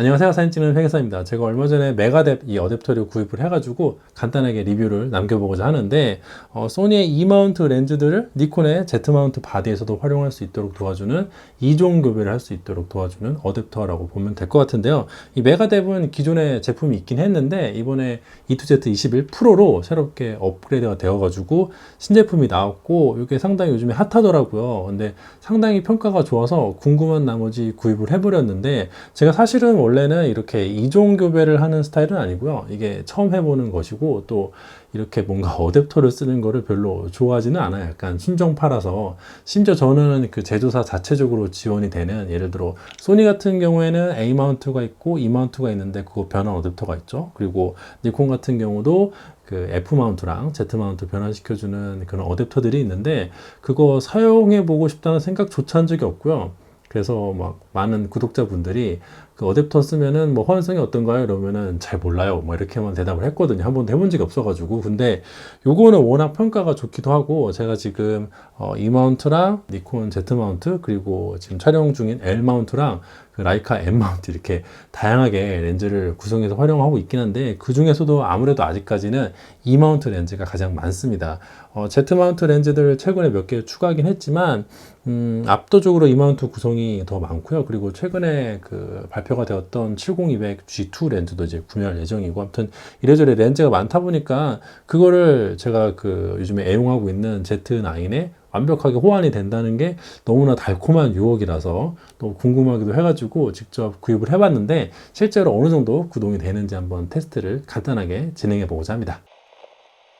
안녕하세요. 사진 찍는 회계사입니다. 제가 얼마 전에 메가뎁 이 어댑터를 구입을 해가지고 간단하게 리뷰를 남겨보고자 하는데 어, 소니의 E 마운트 렌즈들을 니콘의 Z 마운트 바디에서도 활용할 수 있도록 도와주는 이종 교배를 할 수 있도록 도와주는 어댑터라고 보면 될 것 같은데요. 이 메가뎁은 기존에 제품이 있긴 했는데 이번에 E2Z 21 프로로 새롭게 업그레이드가 되어가지고 신제품이 나왔고 이게 상당히 요즘에 핫하더라고요. 근데 상당히 평가가 좋아서 궁금한 나머지 구입을 해버렸는데 제가 사실은 원래는 이렇게 이종 교배를 하는 스타일은 아니고요. 이게 처음 해보는 것이고 또 이렇게 뭔가 어댑터를 쓰는 거를 별로 좋아하지는 않아요. 약간 순정파라서 심지어 저는 그 제조사 자체적으로 지원이 되는 예를 들어 소니 같은 경우에는 A 마운트가 있고 E 마운트가 있는데 그거 변환 어댑터가 있죠. 그리고 니콘 같은 경우도 그 F 마운트랑 Z 마운트 변환시켜주는 그런 어댑터들이 있는데 그거 사용해 보고 싶다는 생각조차 한 적이 없고요. 그래서 막 많은 구독자분들이 그 어댑터 쓰면은 뭐 호환성이 어떤가요? 이러면은 잘 몰라요. 뭐 이렇게만 대답을 했거든요. 한 번도 해본 적이 없어가지고. 근데 요거는 워낙 평가가 좋기도 하고 제가 지금 어, E 마운트랑 니콘 Z 마운트 그리고 지금 촬영 중인 L 마운트랑 그 라이카 M 마운트 이렇게 다양하게 렌즈를 구성해서 활용하고 있긴 한데 그 중에서도 아무래도 아직까지는 E 마운트 렌즈가 가장 많습니다. 어, Z 마운트 렌즈들 최근에 몇 개 추가하긴 했지만 음, 압도적으로 E 마운트 구성이 더 많고요. 그리고 최근에 그 발표가 되었던 70200 G2 렌즈도 이제 구매할 예정이고 아무튼 이래저래 렌즈가 많다 보니까 그거를 제가 그 요즘에 애용하고 있는 Z9에 완벽하게 호환이 된다는 게 너무나 달콤한 유혹이라서 또 궁금하기도 해가지고 직접 구입을 해봤는데 실제로 어느 정도 구동이 되는지 한번 테스트를 간단하게 진행해 보고자 합니다.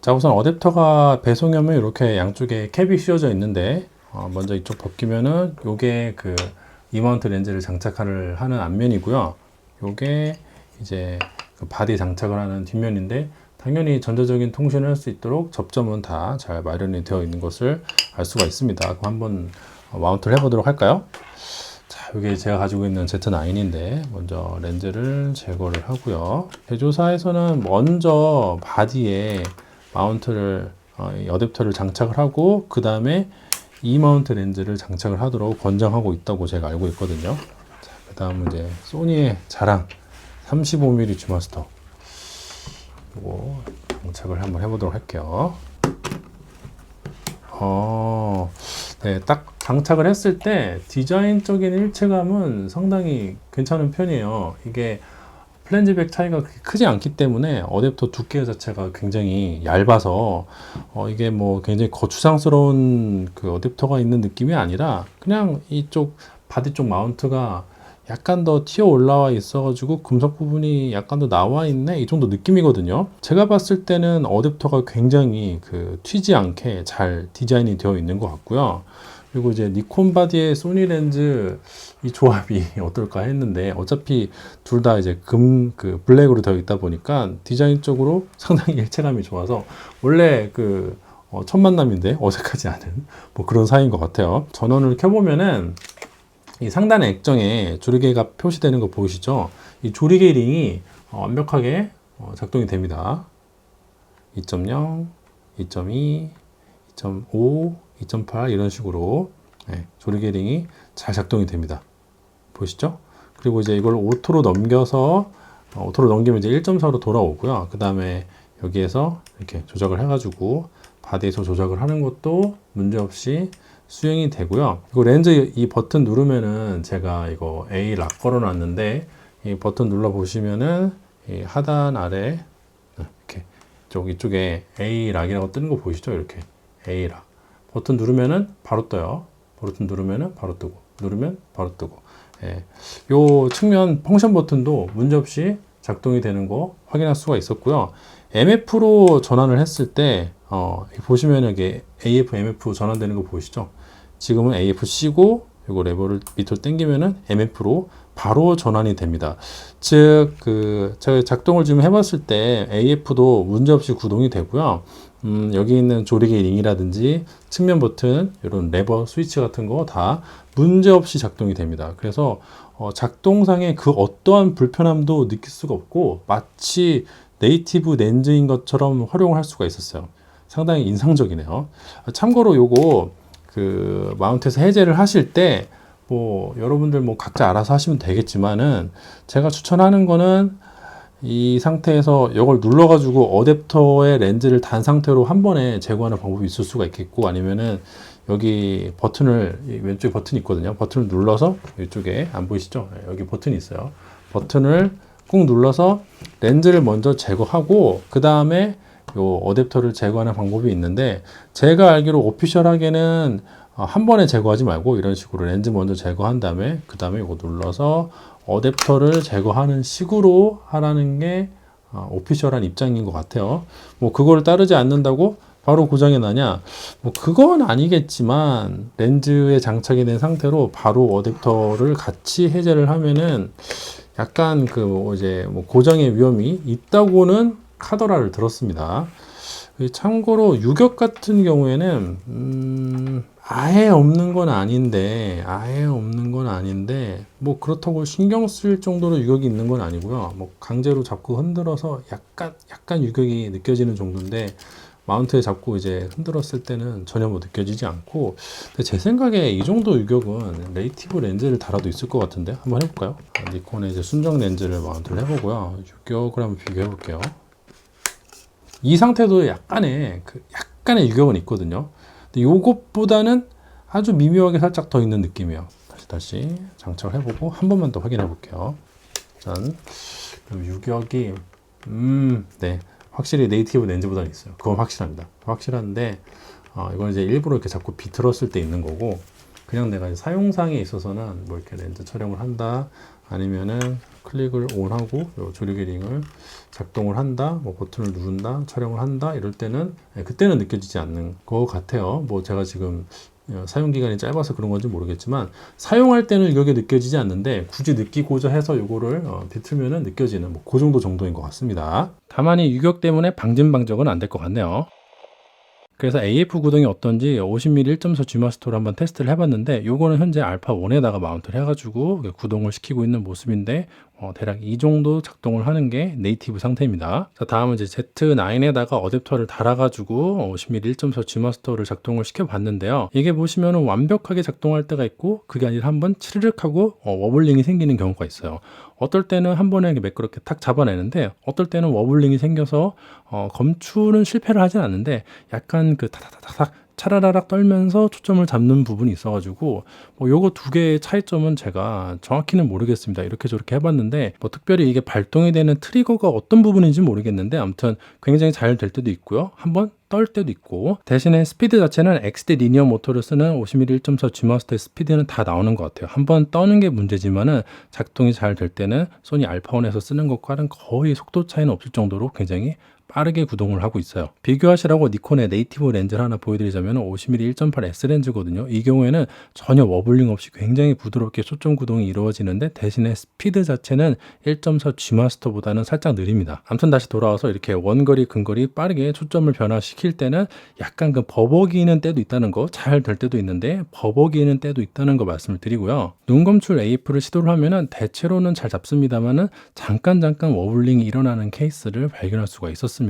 자 우선 어댑터가 배송하면 이렇게 양쪽에 캡이 씌워져 있는데 어, 먼저 이쪽 벗기면은 요게 그 이마운트 렌즈를 장착을 하는 앞면이고요. 요게 이제 그 바디 장착을 하는 뒷면인데 당연히 전자적인 통신을 할 수 있도록 접점은 다 잘 마련이 되어 있는 것을 알 수가 있습니다. 그럼 한번 어, 마운트를 해보도록 할까요? 자, 이게 제가 가지고 있는 Z9인데 먼저 렌즈를 제거를 하고요. 제조사에서는 먼저 바디에 마운트를 어, 이 어댑터를 장착을 하고 그 다음에 E 마운트 렌즈를 장착을 하도록 권장하고 있다고 제가 알고 있거든요. 자, 그 다음은 이제 소니의 자랑 35mm 주마스터 이거 장착을 한번 해보도록 할게요. 어, 네, 딱 장착을 했을 때 디자인적인 일체감은 상당히 괜찮은 편이에요. 이게 플랜지백 차이가 크지 않기 때문에 어댑터 두께 자체가 굉장히 얇아서 어, 이게 뭐 굉장히 거추장스러운 그 어댑터가 있는 느낌이 아니라 그냥 이쪽 바디 쪽 마운트가 약간 더 튀어 올라와 있어가지고 금속 부분이 약간 더 나와 있네 이 정도 느낌이거든요. 제가 봤을 때는 어댑터가 굉장히 그 튀지 않게 잘 디자인이 되어 있는 것 같고요. 그리고 이제 니콘 바디의 소니 렌즈 이 조합이 어떨까 했는데 어차피 둘 다 이제 금 그 블랙으로 되어 있다 보니까 디자인적으로 상당히 일체감이 좋아서 원래 그 어, 첫 만남인데 어색하지 않은 뭐 그런 사이인 것 같아요. 전원을 켜보면은 이 상단의 액정에 조리개가 표시되는 거 보이시죠? 이 조리개 링이 어, 완벽하게 어, 작동이 됩니다. 2.0, 2.2, 2.5, 2.8 이런 식으로 네, 조리개 링이 잘 작동이 됩니다. 보시죠? 그리고 이제 이걸 오토로 넘겨서 어, 오토로 넘기면 이제 1.4로 돌아오고요. 그 다음에 여기에서 이렇게 조작을 해가지고 바디에서 조작을 하는 것도 문제없이 수행이 되고요. 그리고 렌즈 이 버튼 누르면은 제가 이거 A 락 걸어 놨는데 이 버튼 눌러 보시면은 이 하단 아래 이렇게 쪽 이쪽에 A 락이라고 뜨는 거 보이시죠? 이렇게 A 락 버튼 누르면은 바로 떠요. 버튼 누르면은 바로 뜨고 누르면 바로 뜨고 예. 요 측면 펑션 버튼도 문제 없이 작동이 되는 거 확인할 수가 있었고요. MF로 전환을 했을 때 어, 보시면 이게 AF, MF 전환되는 거 보이시죠? 지금은 AFC고 이거 레버를 밑으로 당기면은 MF로 바로 전환이 됩니다. 즉, 그, 제가 작동을 지금 해봤을 때 AF도 문제없이 구동이 되고요. 음, 여기 있는 조리개 링이라든지 측면 버튼, 이런 레버 스위치 같은 거 다 문제없이 작동이 됩니다. 그래서 어, 작동상의 그 어떠한 불편함도 느낄 수가 없고 마치 네이티브 렌즈인 것처럼 활용을 할 수가 있었어요. 상당히 인상적이네요. 참고로 요거 그 마운트에서 해제를 하실 때 뭐 여러분들 뭐 각자 알아서 하시면 되겠지만은 제가 추천하는 거는 이 상태에서 이걸 눌러가지고 어댑터의 렌즈를 단 상태로 한 번에 제거하는 방법이 있을 수가 있겠고 아니면은 여기 버튼을 이 왼쪽에 버튼이 있거든요. 버튼을 눌러서 이쪽에 안 보이시죠? 네, 여기 버튼이 있어요. 버튼을 꾹 눌러서 렌즈를 먼저 제거하고 그 다음에 요 어댑터를 제거하는 방법이 있는데 제가 알기로 오피셜하게는 어, 한 번에 제거하지 말고 이런 식으로 렌즈 먼저 제거한 다음에 그 다음에 이거 눌러서 어댑터를 제거하는 식으로 하라는 게 어, 오피셜한 입장인 것 같아요. 뭐 그거를 따르지 않는다고 바로 고장이 나냐? 뭐 그건 아니겠지만 렌즈에 장착이 된 상태로 바로 어댑터를 같이 해제를 하면은 약간 그 뭐 이제 뭐 고장의 위험이 있다고는 카더라를 들었습니다. 이 참고로 유격 같은 경우에는 음, 아예 없는 건 아닌데 아예 없는 건 아닌데 뭐 그렇다고 신경 쓸 정도로 유격이 있는 건 아니고요. 뭐 강제로 잡고 흔들어서 약간 약간 유격이 느껴지는 정도인데 마운트에 잡고 이제 흔들었을 때는 전혀 뭐 느껴지지 않고 제 생각에 이 정도 유격은 레이티브 렌즈를 달아도 있을 것 같은데 한번 해볼까요? 아, 니콘의 이제 순정 렌즈를 마운트를 해보고요. 유격을 한번 비교해 볼게요. 이 상태도 약간의 그 약간의 유격은 있거든요. 근데 요것보다는 아주 미묘하게 살짝 더 있는 느낌이에요. 다시 다시 장착을 해보고 한 번만 더 확인해 볼게요. 짠. 그럼 유격이 음, 네. 확실히 네이티브 렌즈보다는 있어요. 그건 확실합니다. 확실한데 어, 이건 이제 일부러 이렇게 자꾸 비틀었을 때 있는 거고 그냥 내가 사용상에 있어서는 뭐 이렇게 렌즈 촬영을 한다 아니면은 클릭을 온하고 요 조리개 링을 작동을 한다 뭐 버튼을 누른다 촬영을 한다 이럴 때는 예, 그때는 느껴지지 않는 것 같아요 뭐 제가 지금 어, 사용 기간이 짧아서 그런 건지 모르겠지만 사용할 때는 유격이 느껴지지 않는데 굳이 느끼고자 해서 요거를 어, 비틀면은 느껴지는 뭐 그 정도 정도인 것 같습니다. 다만 이 유격 때문에 방진 방적은 안 될 것 같네요. 그래서 AF 구동이 어떤지 50mm 1.4 G마스터로 한번 테스트를 해봤는데 요거는 현재 알파 1에다가 마운트를 해가지고 구동을 시키고 있는 모습인데 어, 대략 이 정도 작동을 하는 게 네이티브 상태입니다. 자, 다음은 이제 Z9에다가 어댑터를 달아가지고 50mm 1.4 G마스터를 작동을 시켜봤는데요. 이게 보시면은 완벽하게 작동할 때가 있고 그게 아니라 한번 치르륵 하고 어, 워블링이 생기는 경우가 있어요. 어떨 때는 한 번에 매끄럽게 탁 잡아내는데 어떨 때는 워블링이 생겨서 어, 검출은 실패를 하진 않는데 약간 그 타닥타닥 차라라락 떨면서 초점을 잡는 부분이 있어가지고 뭐 요거 두 개의 차이점은 제가 정확히는 모르겠습니다. 이렇게 저렇게 해봤는데 뭐 특별히 이게 발동이 되는 트리거가 어떤 부분인지 모르겠는데 아무튼 굉장히 잘 될 때도 있고요. 한번 떨 때도 있고 대신에 스피드 자체는 XD 리니어 모터를 쓰는 50mm 1.4 G마스터의 스피드는 다 나오는 것 같아요. 한번 떠는 게 문제지만은 작동이 잘 될 때는 소니 알파원에서 쓰는 것과는 거의 속도 차이는 없을 정도로 굉장히 빠르게 구동을 하고 있어요. 비교하시라고 니콘의 네이티브 렌즈를 하나 보여드리자면 50mm 1.8S 렌즈거든요. 이 경우에는 전혀 워블링 없이 굉장히 부드럽게 초점 구동이 이루어지는데 대신에 스피드 자체는 1.4 G마스터보다는 살짝 느립니다. 아무튼 다시 돌아와서 이렇게 원거리, 근거리 빠르게 초점을 변화시킬 때는 약간 그 버벅이는 때도 있다는 거, 잘 될 때도 있는데 버벅이는 때도 있다는 거 말씀을 드리고요. 눈 검출 AF를 시도를 하면은 대체로는 잘 잡습니다만은 잠깐 잠깐 워블링이 일어나는 케이스를 발견할 수가 있었습니다.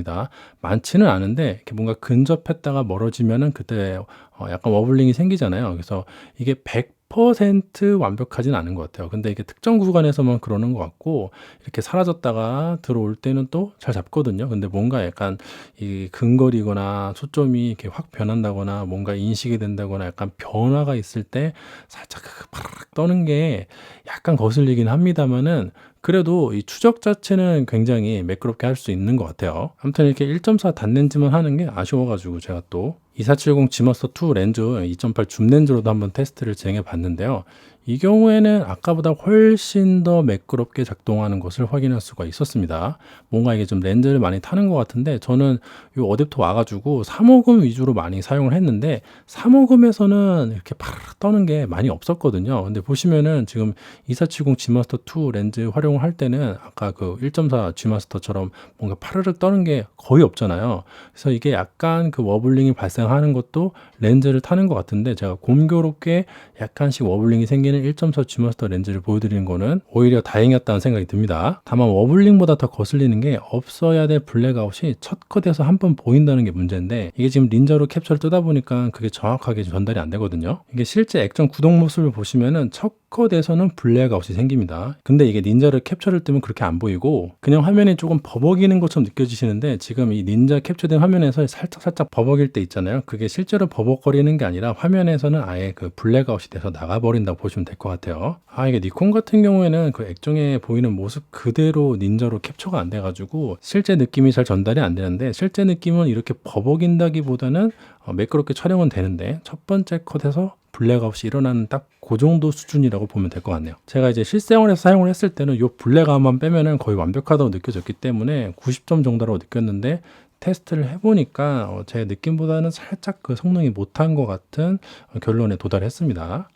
많지는 않은데 이렇게 뭔가 근접했다가 멀어지면은 그때 어, 약간 워블링이 생기잖아요. 그래서 이게 100% 완벽하진 않은 것 같아요. 근데 이게 특정 구간에서만 그러는 것 같고 이렇게 사라졌다가 들어올 때는 또 잘 잡거든요. 근데 뭔가 약간 이 근거리거나 초점이 이렇게 확 변한다거나 뭔가 인식이 된다거나 약간 변화가 있을 때 살짝 그 파르륵 떠는 게 약간 거슬리긴 합니다만은 그래도 이 추적 자체는 굉장히 매끄럽게 할 수 있는 것 같아요. 아무튼 이렇게 1.4 단렌즈만 하는 게 아쉬워가지고 제가 또2470 G마스터 2 렌즈 2.8 줌 렌즈로도 한번 테스트를 진행해 봤는데요. 이 경우에는 아까보다 훨씬 더 매끄럽게 작동하는 것을 확인할 수가 있었습니다. 뭔가 이게 좀 렌즈를 많이 타는 것 같은데 저는 이 어댑터 와가지고 3호금 위주로 많이 사용을 했는데 3호금에서는 이렇게 파르르 떠는 게 많이 없었거든요. 근데 보시면은 지금 2470 G마스터 2 렌즈 활용을 할 때는 아까 그 1.4 G마스터처럼 뭔가 파르르 떠는 게 거의 없잖아요. 그래서 이게 약간 그 워블링이 발생 하는 것도 렌즈를 타는 것 같은데 제가 곰교롭게 약간씩 워블링이 생기는 당기는 1.4 G마스터 렌즈를 보여드리는 거는 오히려 다행이었다는 생각이 듭니다. 다만 워블링보다 더 거슬리는 게 없어야 될 블랙아웃이 첫 컷에서 한 번 보인다는 게 문제인데 이게 지금 닌자로 캡처를 뜨다 보니까 그게 정확하게 전달이 안 되거든요. 이게 실제 액정 구동 모습을 보시면은 첫 컷에서는 블랙아웃이 생깁니다. 근데 이게 닌자를 캡처를 뜨면 그렇게 안 보이고 그냥 화면이 조금 버벅이는 것처럼 느껴지시는데 지금 이 닌자 캡처된 화면에서 살짝 살짝 버벅일 때 있잖아요. 그게 실제로 버벅거리는 게 아니라 화면에서는 아예 그 블랙아웃이 돼서 나가버린다고 보시면 될 것 같아요. 아 이게 니콘 같은 경우에는 그 액정에 보이는 모습 그대로 닌자로 capture가 안 돼가지고 실제 느낌이 잘 전달이 안 되는데 실제 느낌은 이렇게 버벅인다기보다는 어, 매끄럽게 촬영은 되는데 첫 번째 컷에서 블랙아웃이 일어나는 딱 그 정도 수준이라고 보면 될 것 같네요. 제가 이제 실생활에서 사용을 했을 때는 이 블랙아웃만 빼면은 거의 완벽하다고 느껴졌기 때문에 90점 정도라고 느꼈는데 테스트를 해보니까 어, 제 느낌보다는 살짝 그 성능이 못한 것 같은 어, 결론에 도달했습니다.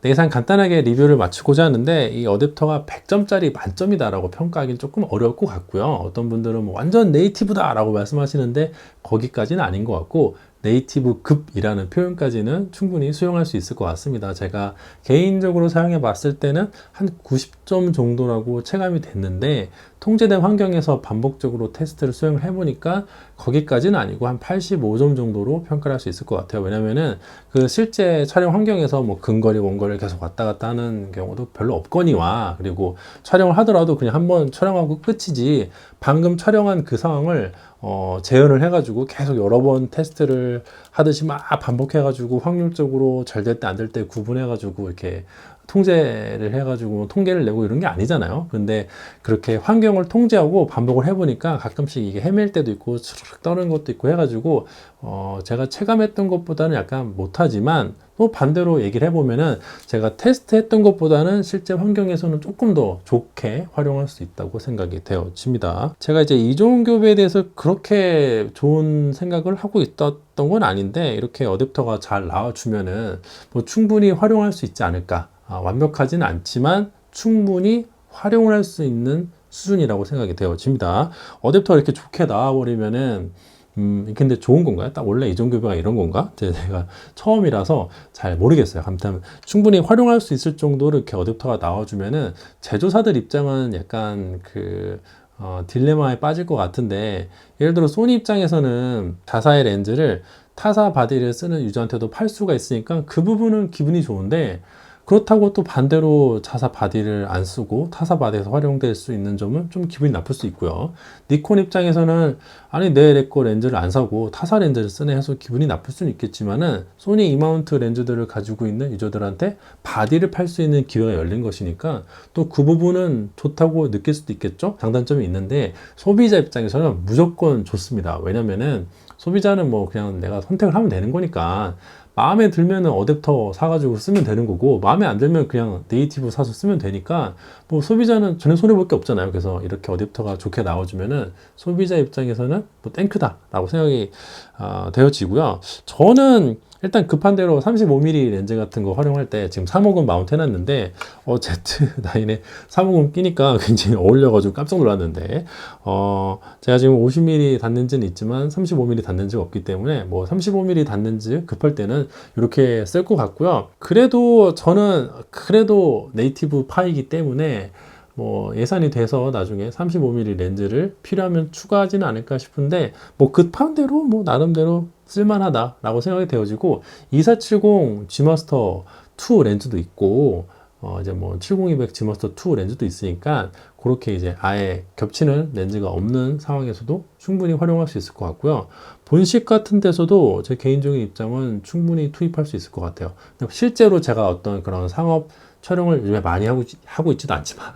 네, 이상 간단하게 리뷰를 마치고자 하는데 이 어댑터가 100점짜리 만점이다라고 평가하기는 조금 어려울 것 같고요. 어떤 분들은 뭐 완전 네이티브다라고 말씀하시는데 거기까지는 아닌 것 같고 네이티브 급이라는 표현까지는 충분히 수용할 수 있을 것 같습니다. 제가 개인적으로 사용해 봤을 때는 한 90점 정도라고 체감이 됐는데 통제된 환경에서 반복적으로 테스트를 수행을 해보니까 거기까지는 아니고 한 85점 정도로 평가를 할 수 있을 것 같아요. 왜냐면은 그 실제 촬영 환경에서 뭐 근거리 원거리를 계속 왔다 갔다 하는 경우도 별로 없거니와 그리고 촬영을 하더라도 그냥 한번 촬영하고 끝이지 방금 촬영한 그 상황을 어, 재현을 해가지고 계속 여러 번 테스트를 하듯이 막 반복해가지고 확률적으로 잘 될 때 안 될 때 구분해가지고 이렇게 통제를 해가지고 통계를 내고 이런 게 아니잖아요. 근데 그렇게 환경을 통제하고 반복을 해보니까 가끔씩 이게 헤맬 때도 있고 수르륵 떠는 것도 있고 해가지고 어 제가 체감했던 것보다는 약간 못하지만 또 반대로 얘기를 해보면은 제가 테스트했던 것보다는 실제 환경에서는 조금 더 좋게 활용할 수 있다고 생각이 되어집니다. 제가 이제 이종 교배에 대해서 그렇게 좋은 생각을 하고 있었던 건 아닌데 이렇게 어댑터가 잘 나와주면은 뭐 충분히 활용할 수 있지 않을까. 아, 완벽하진 않지만 충분히 활용을 할 수 있는 수준이라고 생각이 되어집니다. 어댑터가 이렇게 좋게 나와버리면은 음, 근데 좋은 건가요? 딱 원래 이종 교배가 이런 건가? 제가 처음이라서 잘 모르겠어요. 아무튼 충분히 활용할 수 있을 정도로 이렇게 어댑터가 나와주면은 제조사들 입장은 약간 그 어, 딜레마에 빠질 것 같은데 예를 들어 소니 입장에서는 자사의 렌즈를 타사 바디를 쓰는 유저한테도 팔 수가 있으니까 그 부분은 기분이 좋은데 그렇다고 또 반대로 자사 바디를 안 쓰고 타사 바디에서 활용될 수 있는 점은 좀 기분이 나쁠 수 있고요. 니콘 입장에서는 아니 내 레코 렌즈를 안 사고 타사 렌즈를 쓰네 해서 기분이 나쁠 수는 있겠지만은 소니 이마운트 렌즈들을 가지고 있는 유저들한테 바디를 팔 수 있는 기회가 열린 것이니까 또 그 부분은 좋다고 느낄 수도 있겠죠. 장단점이 있는데 소비자 입장에서는 무조건 좋습니다. 왜냐면은 소비자는 뭐 그냥 내가 선택을 하면 되는 거니까 마음에 들면은 어댑터 사가지고 쓰면 되는 거고 마음에 안 들면 그냥 네이티브 사서 쓰면 되니까 뭐 소비자는 전혀 손해 볼 게 없잖아요. 그래서 이렇게 어댑터가 좋게 나와주면은 소비자 입장에서는 뭐 땡큐다라고 생각이 어, 되어지고요. 저는 일단 급한 대로 35mm 렌즈 같은 거 활용할 때 지금 350 마운트 해놨는데 어, Z9에 350 끼니까 굉장히 어울려가지고 깜짝 놀랐는데 어, 제가 지금 50mm 단렌즈는 있지만 35mm 단렌즈가 없기 때문에 뭐 35mm 단렌즈 급할 때는 이렇게 쓸 것 같고요. 그래도 저는 그래도 네이티브 파이기 때문에 뭐 예산이 돼서 나중에 35mm 렌즈를 필요하면 추가하지는 않을까 싶은데 뭐 급한 대로 뭐 나름대로 쓸만하다라고 생각이 되어지고 2470 G마스터 2 렌즈도 있고 어 이제 뭐 70200 G마스터 2 렌즈도 있으니까 그렇게 이제 아예 겹치는 렌즈가 없는 상황에서도 충분히 활용할 수 있을 것 같고요. 본식 같은 데서도 제 개인적인 입장은 충분히 투입할 수 있을 것 같아요. 실제로 제가 어떤 그런 상업 촬영을 요즘에 많이 하고, 하고 있지도 않지만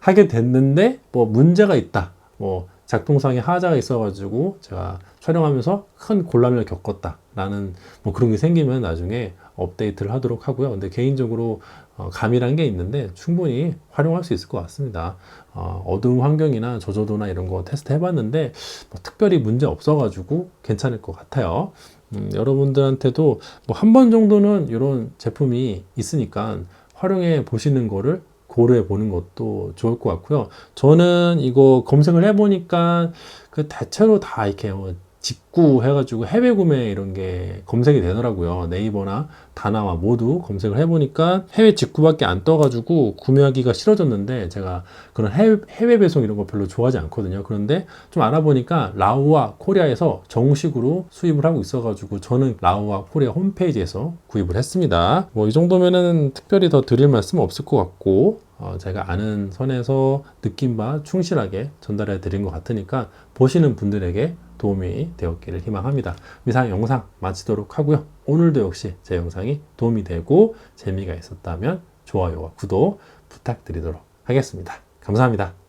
하게 됐는데 뭐 문제가 있다. 뭐 작동상에 하자가 있어가지고 제가 촬영하면서 큰 곤란을 겪었다라는 뭐 그런 게 생기면 나중에 업데이트를 하도록 하고요. 근데 개인적으로 어, 감이란 게 있는데 충분히 활용할 수 있을 것 같습니다. 어, 어두운 환경이나 저조도나 이런 거 테스트 해봤는데 뭐 특별히 문제 없어가지고 괜찮을 것 같아요. 음, 여러분들한테도 뭐 한 번 정도는 이런 제품이 있으니까 활용해 보시는 거를 고려해 보는 것도 좋을 것 같고요. 저는 이거 검색을 해보니까 그 대체로 다 이렇게 뭐 직구 해가지고 해외 구매 이런 게 검색이 되더라고요. 네이버나 다나와 모두 검색을 해보니까 해외 직구밖에 안 떠가지고 구매하기가 싫어졌는데 제가 그런 해외, 해외 배송 이런 거 별로 좋아하지 않거든요. 그런데 좀 알아보니까 라오와 코리아에서 정식으로 수입을 하고 있어가지고 저는 라오와 코리아 홈페이지에서 구입을 했습니다. 뭐 이 정도면은 특별히 더 드릴 말씀 은 없을 것 같고 어, 제가 아는 선에서 느낀 바 충실하게 전달해 드린 것 같으니까 보시는 분들에게 도움이 되었기를 희망합니다. 이상 영상 마치도록 하고요. 오늘도 역시 제 영상이 도움이 되고 재미가 있었다면 좋아요와 구독 부탁드리도록 하겠습니다. 감사합니다.